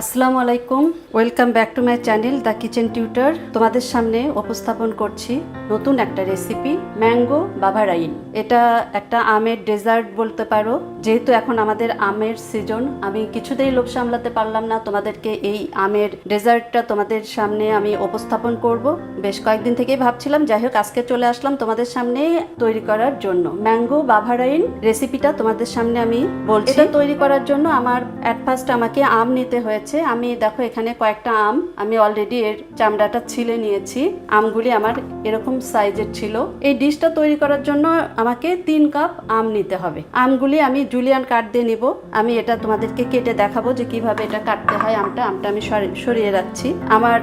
আসসালামু আলাইকুম welcome back to my channel the kitchen tutor. তোমাদের সামনে উপস্থাপন করছি নতুন একটা রেসিপি ম্যাঙ্গো বাভারাইন এটা একটা আমের ডেজার্ট বলতে পারো। যেহেতু এখন আমাদের আমের সিজন আমি কিছুতেই লোভ সামলাতে পারলাম না তোমাদেরকে এই আমের ডেজার্টটা তোমাদের সামনে আমি উপস্থাপন করব। বেশ কয়েকদিন থেকেই ভাবছিলাম যাই হোক আজকে চলে আসলাম তোমাদের সামনে তৈরি করার জন্য। ম্যাঙ্গো বাভারাইন রেসিপিটা তোমাদের সামনে আমি বলছি। এটা তৈরি করার জন্য আমার অ্যাট ফার্স্ট আমাকে আম নিতে হয়েছে। আমি দেখো এখানে কয়েকটা আম, আমি অলরেডি এর চামড়াটা ছিলে নিয়েছি। আমগুলি আমার এরকম সাইজের ছিল। এই ডিশটা তৈরি করার জন্য আমাকে তিন কাপ আম নিতে হবে। আমগুলি আমি জুলিয়ান কাট দিয়ে নিব। আমি এটা তোমাদেরকে কেটে দেখাবো যে কীভাবে এটা কাটতে হয় আমটা। আমটা আমি সরি- সরিয়ে রাখছি। আমার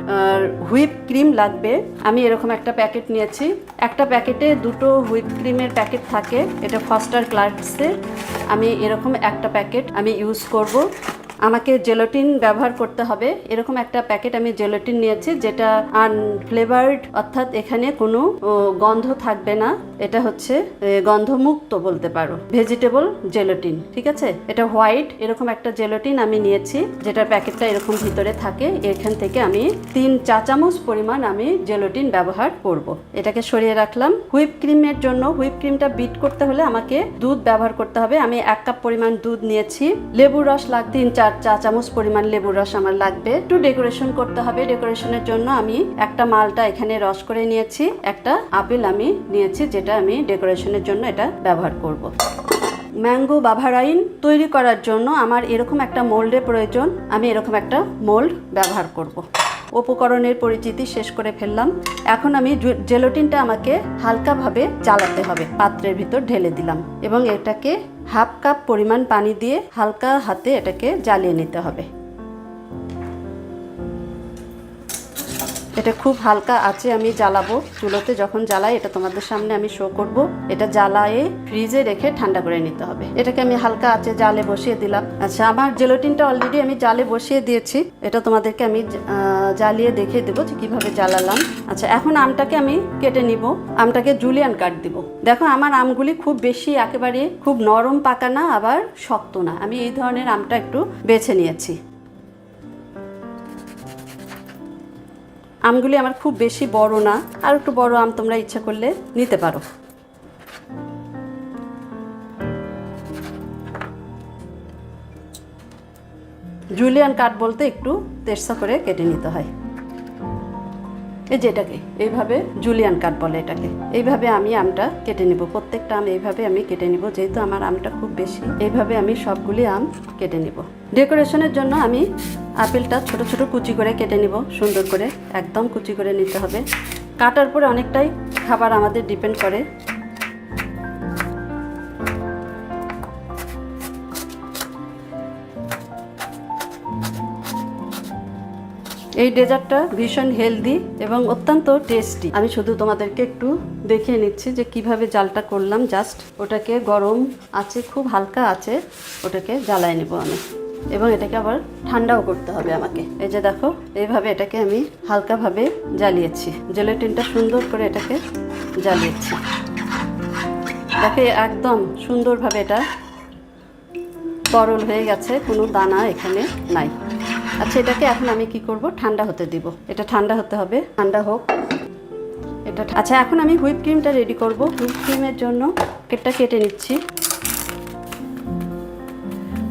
হুইপ ক্রিম লাগবে। আমি এরকম একটা প্যাকেট নিয়েছি। একটা প্যাকেটে দুটো হুইপ ক্রিমের প্যাকেট থাকে। এটা ফস্টার ক্লার্কসের আমি এরকম একটা প্যাকেট আমি ইউজ করব। আমাকে জেলোটিন ব্যবহার করতে হবে। এরকম একটা প্যাকেট আমি জেলোটিন নিয়েছি, যেটা আনফ্লেভার্ড অর্থাৎ এখানে কোনো গন্ধ থাকবে না। এটা হচ্ছে গন্ধমুক্ত বলতে পারো। ভেজিটেবল জেলোটিন ঠিক আছে? এটা হোয়াইট এরকম একটা জেলোটিন আমি নিয়েছি, যেটার প্যাকেটটা এরকম ভিতরে থাকে। এখান থেকে আমি তিন চা চামচ পরিমাণ আমি জেলোটিন ব্যবহার করব। এটাকে সরিয়ে রাখলাম। হুইপ ক্রিমের জন্য হুইপ ক্রিমটা বিট করতে হলে আমাকে দুধ ব্যবহার করতে হবে। আমি এক কাপ পরিমাণ দুধ নিয়েছি। লেবুর রস লাগ তিন চার চা চামচ পরিমাণ লেবুর রস আমার লাগবে একটু ডেকোরেশন করতে হবে ডেকোরেশনের জন্য আমি একটা মালটা এখানে রস করে নিয়েছি একটা আপেল আমি নিয়েছি, যেটা আমি ডেকোরেশনের জন্য এটা ব্যবহার করব। ম্যাঙ্গো বাভারাইন তৈরি করার জন্য আমার এরকম একটা মোল্ডের প্রয়োজন আমি এরকম একটা মোল্ড ব্যবহার করব। উপকরণের পরিচিতি শেষ করে ফেললাম। এখন আমি জেলোটিনটা আমাকে হালকাভাবে চালাতে হবে, পাত্রের ভিতর ঢেলে দিলাম এবং এটাকে হাফ কাপ পরিমাণ পানি দিয়ে হালকা হাতে এটাকে জ্বালিয়ে নিতে হবে। এটা খুব হালকা আছে, আমি জ্বালাবো চুলোতে। যখন জ্বালাই, এটা তোমাদের সামনে আমি শো করব। এটা জ্বালায়ে ফ্রিজে রেখে ঠান্ডা করে নিতে হবে। এটাকে আমি হালকা আছে জালে বসিয়ে দিলাম। আচ্ছা আমার জেলোটিনটা অলরেডি আমি জালে বসিয়ে দিয়েছি। এটা তোমাদেরকে আমি জ্বালিয়ে দেখিয়ে দেবো যে কীভাবে জ্বালালাম। আচ্ছা এখন আমটাকে আমি কেটে নিব। আমটাকে জুলিয়ান কাট দিব। দেখো, আমার আমগুলি খুব বেশি একেবারে খুব নরম পাকা না, আবার শক্ত না। আমি এই ধরনের আমটা একটু বেছে নিয়েছি। আমগুলি আমার খুব বেশি বড় না। আর একটু বড় আম তোমরা ইচ্ছা করলে নিতে পারো। জুলিয়ান কাঠ বলতে একটু তেরসা করে কেটে নিতে হয়। এই যে এটাকে, এইভাবে জুলিয়ান কাট বলে এটাকে। এইভাবে আমি আমটা কেটে নিব, প্রত্যেকটা আম এইভাবে আমি কেটে নিব, যেহেতু আমার আমটা খুব বেশি। এইভাবে আমি সবগুলি আম কেটে নিব। ডেকোরেশনের জন্য আমি আপেলটা ছোট ছোট কুচি করে কেটে নিব, সুন্দর করে, একদম কুচি করে নিতে হবে। কাটার পরে অনেকটাই খাবার আমাদের ডিপেন্ড করে। এই ডেজার্টটা ভীষণ হেলদি এবং অত্যন্ত টেস্টি। আমি শুধু তোমাদেরকে একটু দেখিয়ে নিচ্ছি যে কীভাবে জালটা করলাম। জাস্ট ওটাকে গরম আছে, খুব হালকা আছে, ওটাকে জ্বালায় নেব আমি। এবং এটাকে আবার ঠান্ডাও করতে হবে আমাকে। এই যে দেখো, এইভাবে এটাকে আমি হালকাভাবে জ্বালিয়েছি। জেলেটিনটা সুন্দর করে এটাকে জ্বালিয়েছি। দেখে, একদম সুন্দরভাবে এটা তরল হয়ে গেছে, কোনো দানা এখানে নাই। আচ্ছা এটাকে এখন আমি কি করব? ঠান্ডা হতে দিব। এটা ঠান্ডা হতে হবে। ঠান্ডা হোক। এটা আচ্ছা এখন আমি হুইপ ক্রিমটা রেডি করব। হুইপ ক্রিমের জন্য কেটটা কেটে নিচ্ছি।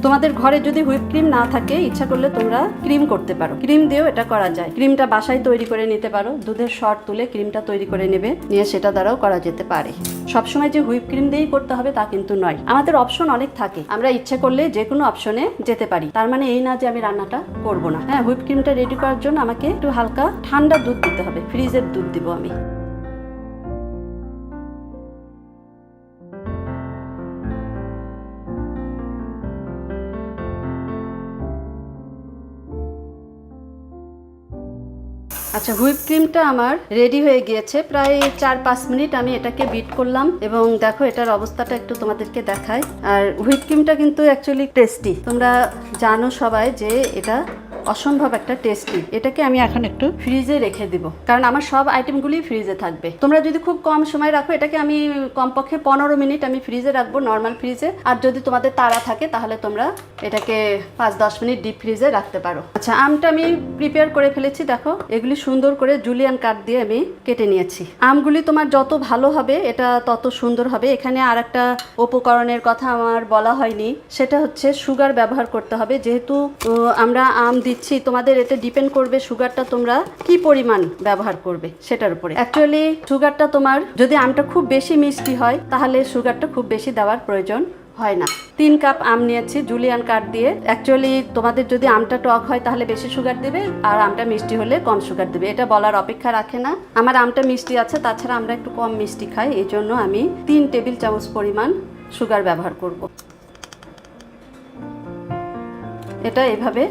তোমাদের ঘরে যদি হুইপ ক্রিম না থাকে, ইচ্ছা করলে তোমরা ক্রিম করতে পারো। ক্রিম দিয়েও এটা করা যায়। ক্রিমটা বাসায় তৈরি করে নিতে পারো। দুধের শর্ট তুলে ক্রিমটা তৈরি করে নেবে। নিয়ে সেটা দ্বারাও করা যেতে পারে। সবসময় যে হুইপ ক্রিম দিয়েই করতে হবে, তা কিন্তু নয়। আমাদের অপশন অনেক থাকে। আমরা ইচ্ছে করলে যে কোনো অপশনে যেতে পারি। তার মানে এই না যে আমি রান্নাটা করব না। হ্যাঁ হুইপ ক্রিমটা রেডি করার জন্য আমাকে একটু হালকা ঠান্ডা দুধ দিতে হবে। ফ্রিজের দুধ দিব আমি। আচ্ছা হুইপ ক্রিমটা আমার রেডি হয়ে গিয়েছে। প্রায় চার পাঁচ মিনিট আমি এটাকে বিট করলাম এবং দেখো এটার অবস্থাটা একটু তোমাদেরকে দেখাই। আর হুইপ ক্রিমটা কিন্তু অ্যাকচুয়ালি টেস্টি তোমরা জানো সবাই যে এটা অসম্ভব একটা টেস্টি এটাকে আমি এখন একটু ফ্রিজে রেখে দিব। কারণ আমার সব আইটেমগুলি ফ্রিজে থাকবে। তোমরা যদি খুব কম সময় রাখো, এটাকে আমি কমপক্ষে পনেরো মিনিট আমি ফ্রিজে রাখব নর্মাল ফ্রিজে আর যদি তোমাদের তাড়া থাকে, তাহলে তোমরা এটাকে পাঁচ দশ মিনিট ডিপ ফ্রিজে রাখতে পারো। আচ্ছা আমটা আমি প্রিপেয়ার করে ফেলেছি, দেখো। এগুলি সুন্দর করে জুলিয়ান কাঠ দিয়ে আমি কেটে নিয়েছি। আমগুলি তোমার যত ভালো হবে, এটা তত সুন্দর হবে। এখানে আর একটা উপকরণের কথা আমার বলা হয়নি। সেটা হচ্ছে সুগার ব্যবহার করতে হবে। যেহেতু আমরা আম দিচ্ছি, তোমাদের এতে ডিপেন্ড করবে সুগারটা তোমরা কি পরিমাণ ব্যবহার করবে সেটার উপরে। অ্যাকচুয়ালি সুগারটা তোমার যদি আমটা খুব বেশি মিষ্টি হয়, তাহলে সুগারটা খুব বেশি দেওয়ার প্রয়োজন হয় না। তিন কাপ আম নিয়েছি জুলিয়ান কাঠ দিয়ে। অ্যাকচুয়ালি তোমাদের যদি আমটা টক হয়, তাহলে বেশি সুগার দেবে, আর আমটা মিষ্টি হলে কম সুগার দেবে। এটা বলার অপেক্ষা রাখে না। আমার আমটা মিষ্টি আছে, তাছাড়া আমরা একটু কম মিষ্টি খাই, এই জন্য আমি তিন টেবিল চামচ পরিমাণ সুগার ব্যবহার করব। এটা এভাবে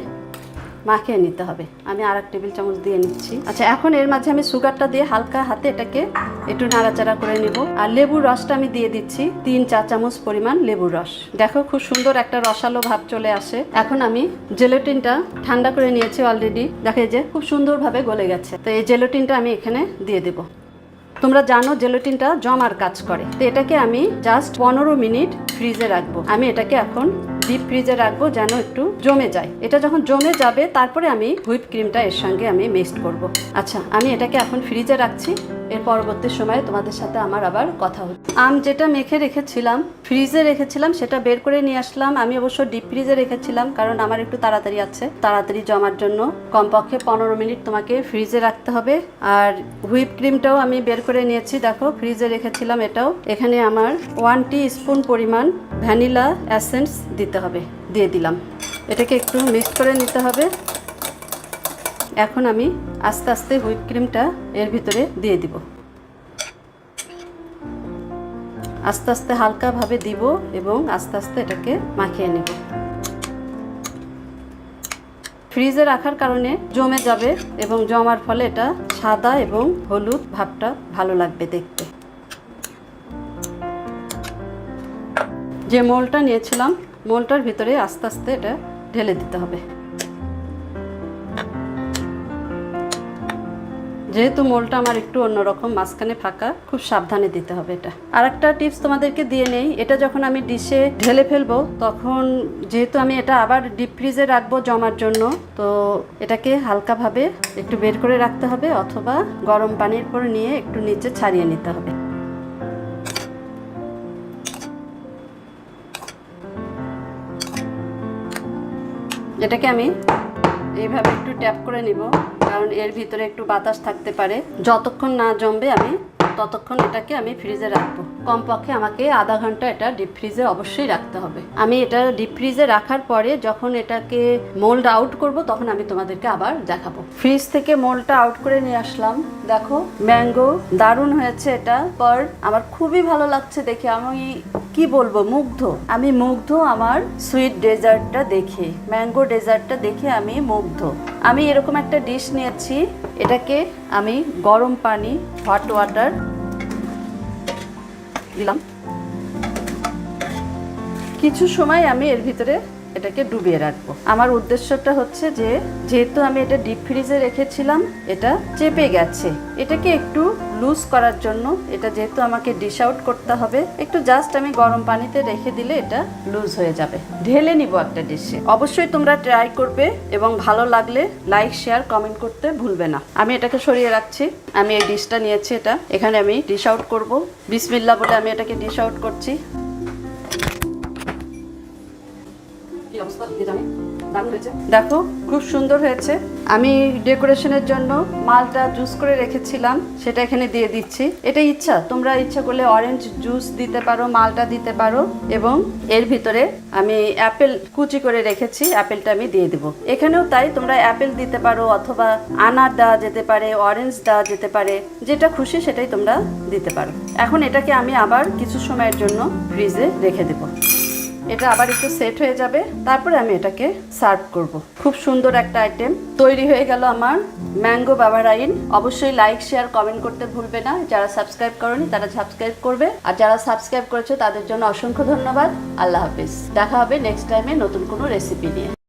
মাখিয়ে নিতে হবে। আমি আর এক টেবিল চামচ দিয়ে নিচ্ছি। আচ্ছা এখন এর মাঝে আমি সুগারটা দিয়ে হালকা হাতে এটাকে একটু নাড়াচাড়া করে নিব। আর লেবুর রসটা আমি দিয়ে দিচ্ছি তিন চা চামচ পরিমাণ লেবুর রস। দেখো খুব সুন্দর একটা রসালো ভাব চলে আসে। এখন আমি জেলোটিনটা ঠান্ডা করে নিয়েছি অলরেডি দেখে যে খুব সুন্দরভাবে গলে গেছে। তো এই জেলোটিনটা আমি এখানে দিয়ে দেবো। তোমরা জানো জেলোটিনটা জমার কাজ করে। তো এটাকে আমি জাস্ট পনেরো মিনিট ফ্রিজে রাখব। আমি এটাকে এখন ডিপ ফ্রিজে রাখব যেন একটু জমে যায়। এটা যখন জমে যাবে, তারপরে আমি হুইপ ক্রিমটা এর সঙ্গে আমি মিক্সড করব। আচ্ছা আমি এটাকে এখন ফ্রিজে রাখছি। এর পরবর্তী সময়ে তোমাদের সাথে আমার আবার কথা হচ্ছে। আম যেটা মেখে রেখেছিলাম ফ্রিজে রেখেছিলাম, সেটা বের করে নিয়ে আসলাম। আমি অবশ্য ডিপ ফ্রিজে রেখেছিলাম, কারণ আমার একটু তাড়াতাড়ি আছে। তাড়াতাড়ি জমার জন্য কমপক্ষে পনেরো মিনিট তোমাকে ফ্রিজে রাখতে হবে। আর হুইপ ক্রিমটাও আমি বের করে নিয়েছি। দেখো ফ্রিজে রেখেছিলাম এটাও। এখানে আমার ওয়ান টি স্পুন পরিমাণ ভ্যানিলা অ্যাসেন্স দিতে হবে, দিয়ে দিলাম। এটাকে একটু মিক্স করে নিতে হবে। এখন আমি আস্তে আস্তে হুইপ ক্রিমটা এর ভিতরে দিয়ে দিব। আস্তে আস্তে হালকাভাবে দিব এবং আস্তে আস্তে এটাকে মাখিয়ে নেব। ফ্রিজে রাখার কারণে জমে যাবে এবং জমার ফলে এটা সাদা এবং হলুদ ভাবটা ভালো লাগবে দেখতে। যে মোলটা নিয়েছিলাম, মোলটার ভিতরে আস্তে আস্তে এটা ঢেলে দিতে হবে। যেহেতু মোলটা আমার একটু অন্যরকম, মাঝখানে ফাঁকা, খুব সাবধানে দিতে হবে এটা। আর একটা টিপস তোমাদেরকে দিয়ে নেই, এটা যখন আমি ডিশে ঢেলে ফেলব, তখন যেহেতু আমি এটা আবার ডিপ ফ্রিজে রাখব জমার জন্য, তো এটাকে হালকাভাবে একটু বের করে রাখতে হবে, অথবা গরম পানির পর নিয়ে একটু নিচে ছাড়িয়ে নিতে হবে। এটাকে আমি এইভাবে একটু ট্যাপ করে নিব, কারণ এর ভিতরে একটু বাতাস থাকতে পারে। যতক্ষণ না জমবে আমি, ততক্ষণ এটাকে আমি ফ্রিজে রাখব। কমপক্ষে আমাকে আধা ঘণ্টা এটা ডিপ ফ্রিজে অবশ্যই রাখতে হবে। আমি এটা ডিপ ফ্রিজে রাখার পরে যখন এটাকে মোল্ড আউট করব, তখন আমি তোমাদেরকে আবার দেখাবো। ফ্রিজ থেকে মোল্ডটা আউট করে নিয়ে আসলাম। দেখো ম্যাঙ্গো দারুণ হয়েছে এটা। পর আমার খুবই ভালো লাগছে দেখে। আমি কি বলব, মুগ্ধ। আমি মুগ্ধ আমার সুইট ডেজার্টটা দেখে। ম্যাঙ্গো ডেজার্টটা দেখে আমি মুগ্ধ। আমি এরকম একটা ডিশ নিয়েছি। এটাকে আমি গরম পানি হট ওয়াটার দিলাম কিছু সময় আমি এর ভিতরে এটাকে ডুবিয়ে রাখব। আমার উদ্দেশ্যটা হচ্ছে যে, যেহেতু আমি এটা ডিপ ফ্রিজে রেখেছিলাম, এটা চেপে গেছে। এটাকে একটু লুজ করার জন্য, এটা যেহেতু আমাকে ডিশ আউট করতে হবে, একটু জাস্ট আমি গরম পানিতে রেখে দিলে এটা লুজ হয়ে যাবে। ঢেলে নিব একটা ডিশে অবশ্যই তোমরা ট্রাই করবে এবং ভালো লাগলে লাইক শেয়ার কমেন্ট করতে ভুলবে না। আমি এটাকে সরিয়ে রাখছি। আমি এই ডিশটা নিয়েছি এটা। এখানে আমি ডিশ আউট করব। বিসমিল্লা বলে আমি এটাকে ডিশ আউট করছি। দেখো, খুব সুন্দর হয়েছে। আমি ডেকোরেশনের জন্য মালটা জুস করে রেখেছিলাম, সেটা এখানে দিয়ে দিচ্ছি। এটা ইচ্ছা, তোমরা ইচ্ছা করলে অরেঞ্জ জুস দিতে পারো, মালটা দিতে পারো, এবং এর ভিতরে আমি অ্যাপেল কুচি করে রেখেছি, অ্যাপেলটা আমি দিয়ে দেবো। এখানেও তাই, তোমরা অ্যাপেল দিতে পারো, অথবা আনার দেওয়া যেতে পারে, অরেঞ্জ দেওয়া যেতে পারে, যেটা খুশি সেটাই তোমরা দিতে পারো। এখন এটাকে আমি আবার কিছু সময়ের জন্য ফ্রিজে রেখে দেবো। এটা আবার একটু সেট হয়ে যাবে। তারপরে আমি এটাকে সার্ভ করব। খুব সুন্দর একটা আইটেম তৈরি হয়ে গেল আমার ম্যাঙ্গো বাবার আইন। অবশ্যই লাইক শেয়ার কমেন্ট করতে ভুলবে না। যারা সাবস্ক্রাইব করেনি, তারা সাবস্ক্রাইব করবে। আর যারা সাবস্ক্রাইব করেছে, তাদের জন্য অসংখ্য ধন্যবাদ। আল্লাহ হাফিজ। দেখা হবে নেক্সট টাইমে নতুন কোনো রেসিপি নিয়ে।